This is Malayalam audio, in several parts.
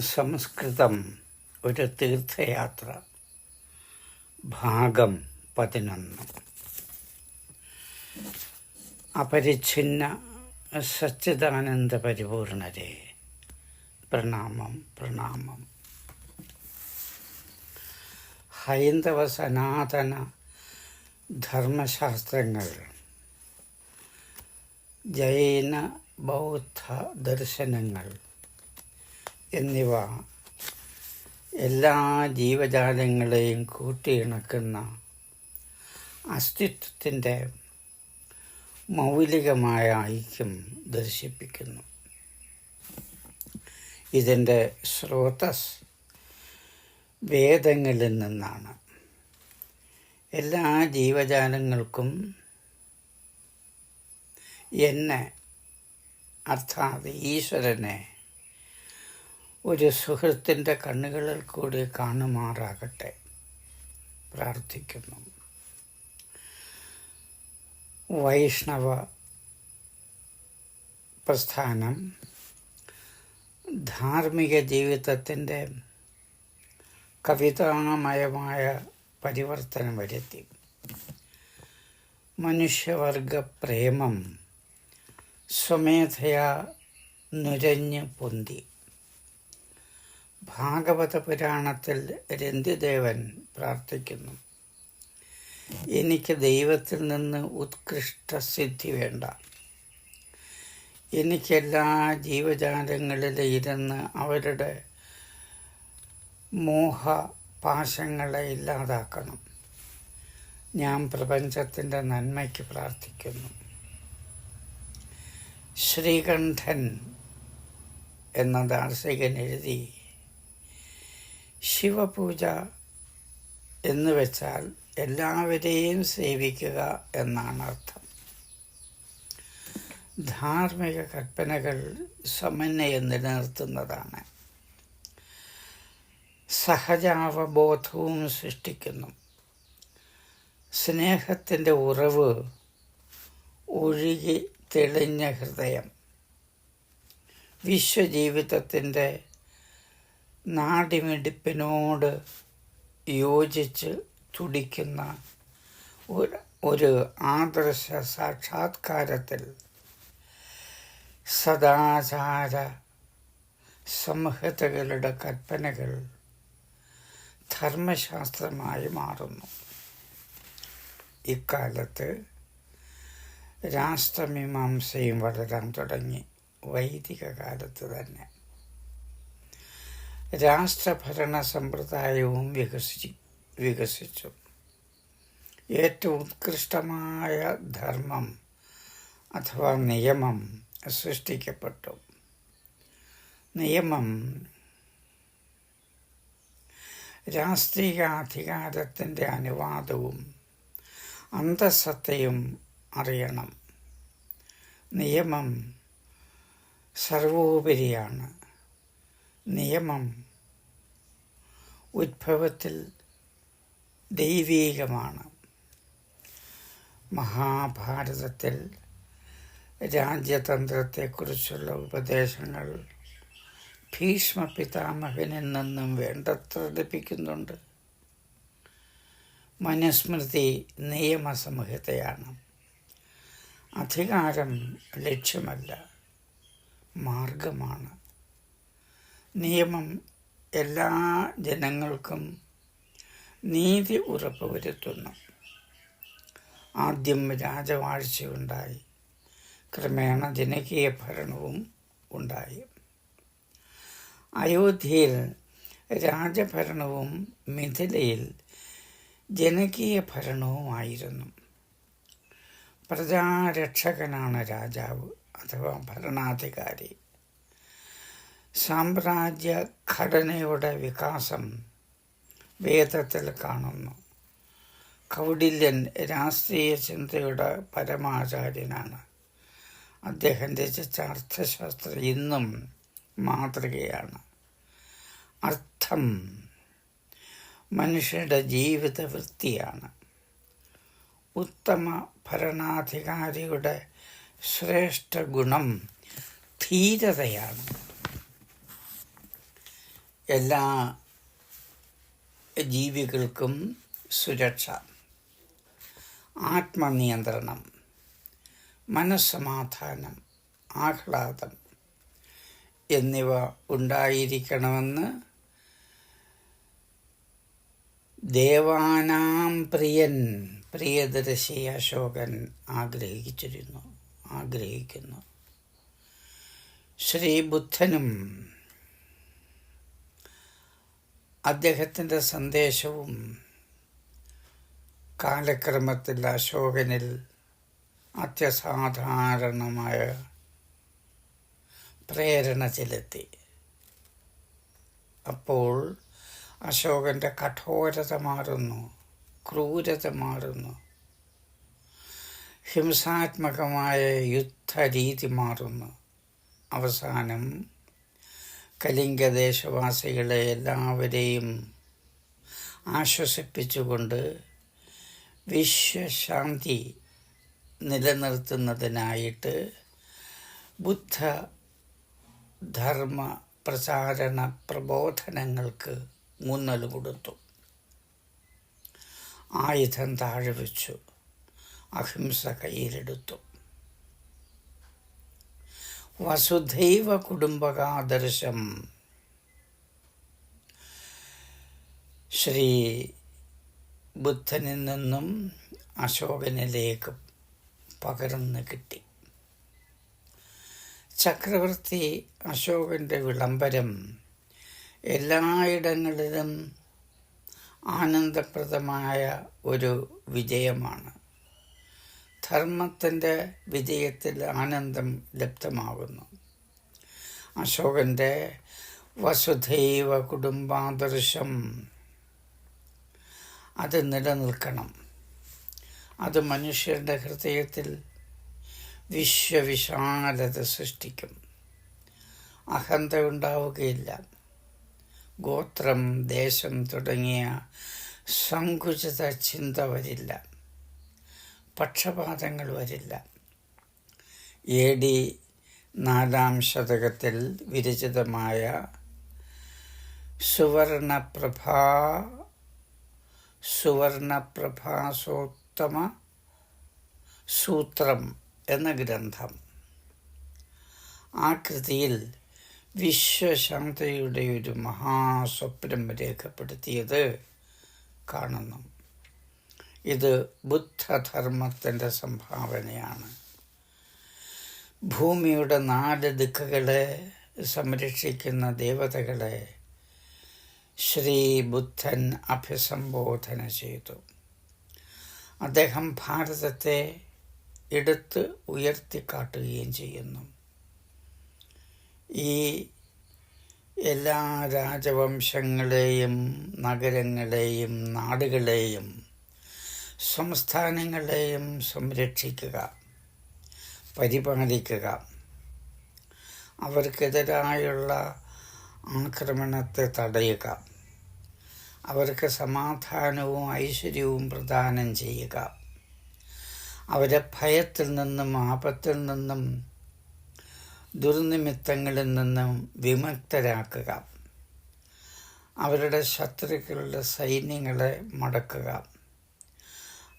സംസ്കൃതം ഒരു തീർത്ഥയാത്ര. ഭാഗം പതിനൊന്ന്. അപരിച്ഛിന്ന സച്ചിദാനന്ദ പരിപൂർണരെ. പ്രണാമം പ്രണാമം. ഹൈന്ദവ സനാതന ധർമ്മശാസ്ത്രങ്ങൾ. ജൈന ബൗദ്ധ ദർശനങ്ങൾ. എന്നിവ എല്ലാ ജീവജാലങ്ങളെയും കൂട്ടിയിണക്കുന്ന അസ്തിത്വത്തിന്റെ മൗലികമായ ഐക്യം ദർശിപ്പിക്കുന്നു. ഇതിന്റെ സ്രോതസ് വേദങ്ങളിൽ നിന്നാണ്. എല്ലാ ജീവജാലങ്ങൾക്കും എന്നെ അർത്ഥാത് ഈശ്വരനെ ഒരു സുഹൃത്തിന്റെ കണ്ണുകളിൽ കൂടി കാണുമാറാകട്ടെ. പ്രാർത്ഥിക്കുന്നു. വൈഷ്ണവ പ്രസ്ഥാനം ധാർമ്മിക ജീവിതത്തിന്റെ കവിതാമയമായ പരിവർത്തനം വരുത്തി. മനുഷ്യവർഗ പ്രേമം സ്വമേധയാ നുരഞ്ഞ് പൊന്തി. ഭാഗവത പുരാണത്തിൽ രന്തിദേവൻ പ്രാർത്ഥിക്കുന്നു. എനിക്ക് ദൈവത്തിൽ നിന്ന് ഉത്കൃഷ്ട സിദ്ധി വേണ്ട. എനിക്കെല്ലാ ജീവജാലങ്ങളിൽ ഇരുന്ന് അവരുടെ മോഹ പാശങ്ങളെ ഇല്ലാതാക്കണം. ഞാൻ പ്രപഞ്ചത്തിന്റെ നന്മയ്ക്ക് പ്രാർത്ഥിക്കുന്നു. ശ്രീകണ്ഠൻ എന്ന ദാർശികൻ എഴുതി ശിവപൂജ എന്ന് വെച്ചാൽ എല്ലാവരെയും സേവിക്കുക എന്നാണ് അർത്ഥം. ധാർമ്മിക കൽപ്പനകൾ സമന്വയം നിലനിർത്തുന്നതാണ്. സഹജാവബോധവും സൃഷ്ടിക്കുന്നു. സ്നേഹത്തിന്റെ ഉറവ് ഒഴുകി തെളിഞ്ഞ ഹൃദയം. വിശ്വജീവിതത്തിന്റെ നാടിമിടിപ്പിനോട് യോജിച്ച് തുടിക്കുന്ന ഒരു ഒരു ആദർശ സാക്ഷാത്കാരത്തിൽ സദാചാര സംഹിതകളുടെ കൽപ്പനകൾ ധർമ്മശാസ്ത്രമായി മാറുന്നു. ഇക്കാലത്ത് രാഷ്ട്രമീമാംസയും വളരാൻ തുടങ്ങി വൈദിക കാലത്ത് തന്നെ. രാഷ്ട്രഭരണ സമ്പ്രദായവും വികസിച്ചു വികസിച്ചു. ഏറ്റവും ഉത്കൃഷ്ടമായ ധർമ്മം അഥവാ നിയമം സൃഷ്ടിക്കപ്പെട്ടു. നിയമം രാഷ്ട്രീയ അധികാരത്തിന്റെ അനുവാദവും അന്തസത്തയും അറിയണം. നിയമം സർവോപരിയാണ്. നിയമം ഉദ്ഭവത്തിൽ ദൈവീകമാണ്. മഹാഭാരതത്തിൽ രാജ്യതന്ത്രത്തെക്കുറിച്ചുള്ള ഉപദേശങ്ങൾ ഭീഷ്മ പിതാമഹനിൽ നിന്നും വേണ്ടത്ര ലഭിക്കുന്നുണ്ട്. മനുസ്മൃതി നിയമസംഹിതയാണ് അധികാരം ലക്ഷ്യമല്ല മാർഗമാണ് നിയമം എല്ലാ ജനങ്ങൾക്കും നീതി ഉറപ്പുവരുത്തുന്നു ആദ്യം രാജവാഴ്ചയുണ്ടായി. ക്രമേണ ജനകീയ ഭരണവും ഉണ്ടായി. അയോധ്യയിൽ രാജഭരണവും മിഥിലയിൽ ജനകീയ ഭരണവുമായിരുന്നു. പ്രജാരക്ഷകനാണ് രാജാവ് അഥവാ ഭരണാധികാരി. സാമ്രാജ്യ ഘടനയുടെ വികാസം വേദത്തിൽ കാണുന്നു. കൗടില്യൻ രാഷ്ട്രീയ ചിന്തയുടെ പരമാചാര്യനാണ്. അദ്ദേഹം രചിച്ച അർത്ഥശാസ്ത്രം ഇന്നും മാതൃകയാണ്. അർത്ഥം മനുഷ്യരുടെ ജീവിത വൃത്തിയാണ് ഉത്തമ ഭരണാധികാരിയുടെ ശ്രേഷ്ഠ ഗുണം ധീരതയാണ്. എല്ലാ ജീവികൾക്കും സുരക്ഷ. ആത്മനിയന്ത്രണം. മനസ്സമാധാനം. ആഹ്ലാദം. എന്നിവ ഉണ്ടായിരിക്കണമെന്ന് ദേവാനാം പ്രിയൻ പ്രിയദർശി അശോകൻ ആഗ്രഹിച്ചിരുന്നു. ആഗ്രഹിക്കുന്നു. ശ്രീബുദ്ധനും അദ്ദേഹത്തിന്റെ സന്ദേശവും കാലക്രമത്തിൽ അശോകനിൽ അത്യസാധാരണമായ പ്രേരണ ചെലുത്തി. അപ്പോൾ അശോകന്റെ കഠോരത മാറുന്നു ക്രൂരത മാറുന്നു ഹിംസാത്മകമായ യുദ്ധരീതി മാറുന്നു. അവസാനം കലിംഗദേശവാസികളെ എല്ലാവരെയും ആശ്വസിപ്പിച്ചുകൊണ്ട് വിശ്വശാന്തി നിലനിർത്തുന്നതിനായിട്ട് ബുദ്ധ ധർമ്മ പ്രചാരണ പ്രബോധനങ്ങൾക്ക് ഊന്നൽ കൊടുത്തു. ആയുധം താഴെ വെച്ചു. അഹിംസ കയ്യിലെടുത്തു. വസുധൈവ കുടുംബകാദർശം. ശ്രീ ബുദ്ധനിൽ നിന്നും അശോകനിലേക്ക് പകർന്നു കിട്ടി. ചക്രവർത്തി അശോകന്റെ വിളംബരം എല്ലായിടങ്ങളിലും ആനന്ദപ്രദമായ ഒരു വിജയമാണ്. ധർമ്മത്തിന്റെ വിജയത്തിൽ ആനന്ദം ലബ്ധമാകുന്നു. അശോകന്റെ വസുധൈവ കുടുംബാദർശം അത് നിലനിൽക്കണം. അത് മനുഷ്യരുടെ ഹൃദയത്തിൽ വിശ്വവിശാലത സൃഷ്ടിക്കും. അഹന്ത ഉണ്ടാവുകയില്ല. ഗോത്രം ദേശം തുടങ്ങിയ സങ്കുചിത ചിന്ത വരില്ല. പക്ഷപാതങ്ങൾ വരില്ല. എ ഡി നാലാം ശതകത്തിൽ വിരചിതമായ സുവർണപ്രഭാ സുവർണപ്രഭാസോത്തമ സൂത്രം എന്ന ഗ്രന്ഥം. ആ കൃതിയിൽ വിശ്വശാന്തയുടെ ഒരു മഹാസ്വപ്നം രേഖപ്പെടുത്തിയത് കാണുന്നു. ഇത് ബുദ്ധധർമ്മത്തിന്റെ സംഭാവനയാണ്. ഭൂമിയുടെ നാല് ദിക്കുകളെ സംരക്ഷിക്കുന്ന ദേവതകളെ ശ്രീ ബുദ്ധൻ അഭിസംബോധന ചെയ്തു. അദ്ദേഹം ഭാരതത്തെ എടുത്ത് ഉയർത്തിക്കാട്ടുകയും ചെയ്യുന്നു. ഈ എല്ലാ രാജവംശങ്ങളെയും നഗരങ്ങളെയും നാടുകളെയും സംസ്ഥാനങ്ങളെയും സംരക്ഷിക്കുക പരിപാലിക്കുക. അവർക്കെതിരായുള്ള ആക്രമണത്തെ തടയുക. അവർക്ക് സമാധാനവും ഐശ്വര്യവും പ്രദാനം ചെയ്യുക. അവരെ ഭയത്തിൽ നിന്നും ആപത്തിൽ നിന്നും ദുർനിമിത്തങ്ങളിൽ നിന്നും വിമുക്തരാക്കുക. അവരുടെ ശത്രുക്കളുടെ സൈന്യങ്ങളെ മടക്കുക.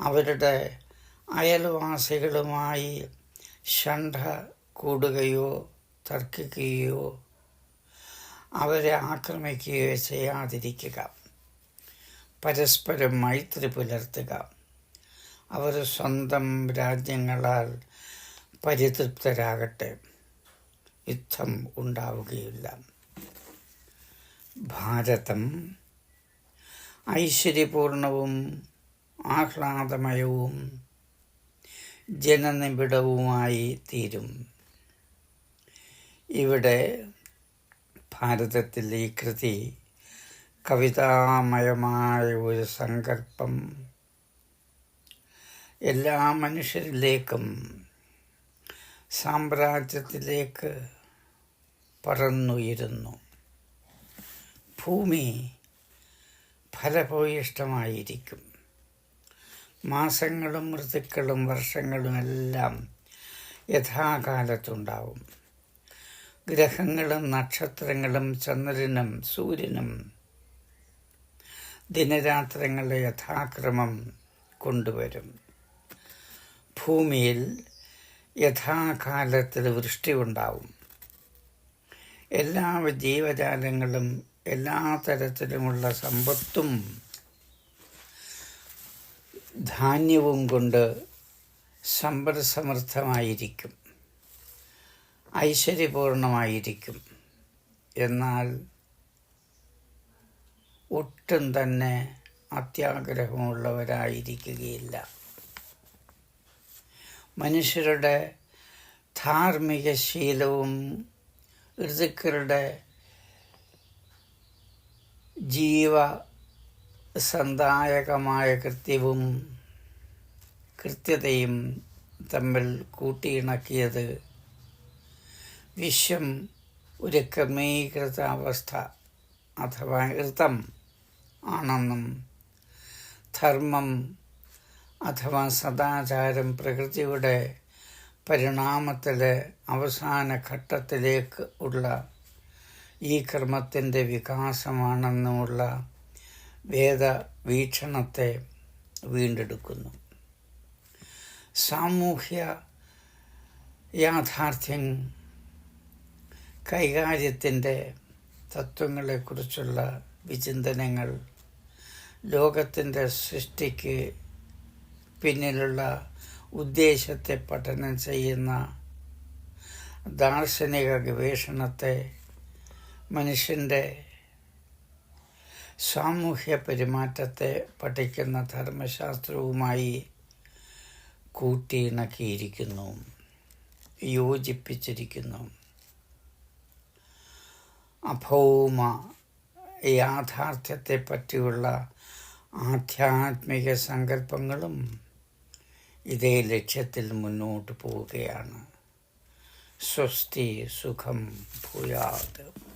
അവരുടെ അയൽവാസികളുമായി ഷണ്ട കൂടുകയോ തർക്കിക്കുകയോ അവരെ ആക്രമിക്കുകയോ ചെയ്യാതിരിക്കുക. പരസ്പരം മൈത്രി പുലർത്തുക. അവർ സ്വന്തം രാജ്യങ്ങളാൽ പരിതൃപ്തരാകട്ടെ. യുദ്ധം ഉണ്ടാവുകയില്ല. ഭാരതം ഐശ്വര്യപൂർണവും ആഹ്ലാദമയവും ജനനിബിഡവുമായി തീരും. ഇവിടെ ഭാരതത്തിൽ ഈ കൃതി കവിതാമയമായ ഒരു സങ്കല്പം എല്ലാ മനുഷ്യരിലേക്കും സാമ്രാജ്യത്തിലേക്ക് പറന്നുയരുന്നു. ഭൂമി ഫലഭൂയിഷ്ടമായിരിക്കും മാസങ്ങളും ഋതുക്കളും വർഷങ്ങളും എല്ലാം യഥാകാലത്തുണ്ടാവും. ഗ്രഹങ്ങളും നക്ഷത്രങ്ങളും ചന്ദ്രനും സൂര്യനും ദിനരാത്രങ്ങളെ യഥാക്രമം കൊണ്ടുവരും. ഭൂമിയിൽ യഥാകാലത്തിൽ വൃഷ്ടി ഉണ്ടാവും എല്ലാ ജീവജാലങ്ങളും എല്ലാ തരത്തിലുമുള്ള സമ്പത്തും ധാന്യവും കൊണ്ട് സമ്പദ്സമൃദ്ധമായിരിക്കും. ഐശ്വര്യപൂർണമായിരിക്കും. എന്നാൽ ഒട്ടും തന്നെ അത്യാഗ്രഹമുള്ളവരായിരിക്കുകയില്ല. മനുഷ്യരുടെ ധാർമ്മിക ശീലവും ഋതുക്കളുടെ ജീവ സന്ദായകമായ കൃത്യവും കൃത്യതയും തമ്മിൽ കൂട്ടിയിണക്കിയത് വിശ്വം ഒരു ക്രമീകൃത അവസ്ഥ അഥവാ ഋതം ആണെന്നും ധർമ്മം അഥവാ സദാചാരം പ്രകൃതിയുടെ പരിണാമത്തിലെ അവസാന ഘട്ടത്തിലേക്ക് ഉള്ള ഈ ക്രമത്തിന്റെ വികാസമാണെന്നുമുള്ള വേദവീക്ഷണത്തെ വീണ്ടെടുക്കുന്നു. സാമൂഹ്യ യാഥാർത്ഥ്യം കൈകാര്യത്തിന്റെ തത്വങ്ങളെക്കുറിച്ചുള്ള വിചിന്തനങ്ങൾ ലോകത്തിന്റെ സൃഷ്ടിക്ക് പിന്നിലുള്ള ഉദ്ദേശത്തെ പഠനം ചെയ്യുന്ന ദാർശനിക ഗവേഷണത്തെ മനുഷ്യന്റെ സാമൂഹ്യ പെരുമാറ്റത്തെ പഠിക്കുന്ന ധർമ്മശാസ്ത്രവുമായി കൂട്ടിയിണക്കിയിരിക്കുന്നു യോജിപ്പിച്ചിരിക്കുന്നു. അഭൗമ യാഥാർത്ഥ്യത്തെ പറ്റിയുള്ള ആധ്യാത്മിക സങ്കല്പങ്ങളും ഇതേ ലക്ഷ്യത്തിൽ മുന്നോട്ട് പോവുകയാണ്. സ്വസ്തി സുഖം ഭൂയാത്.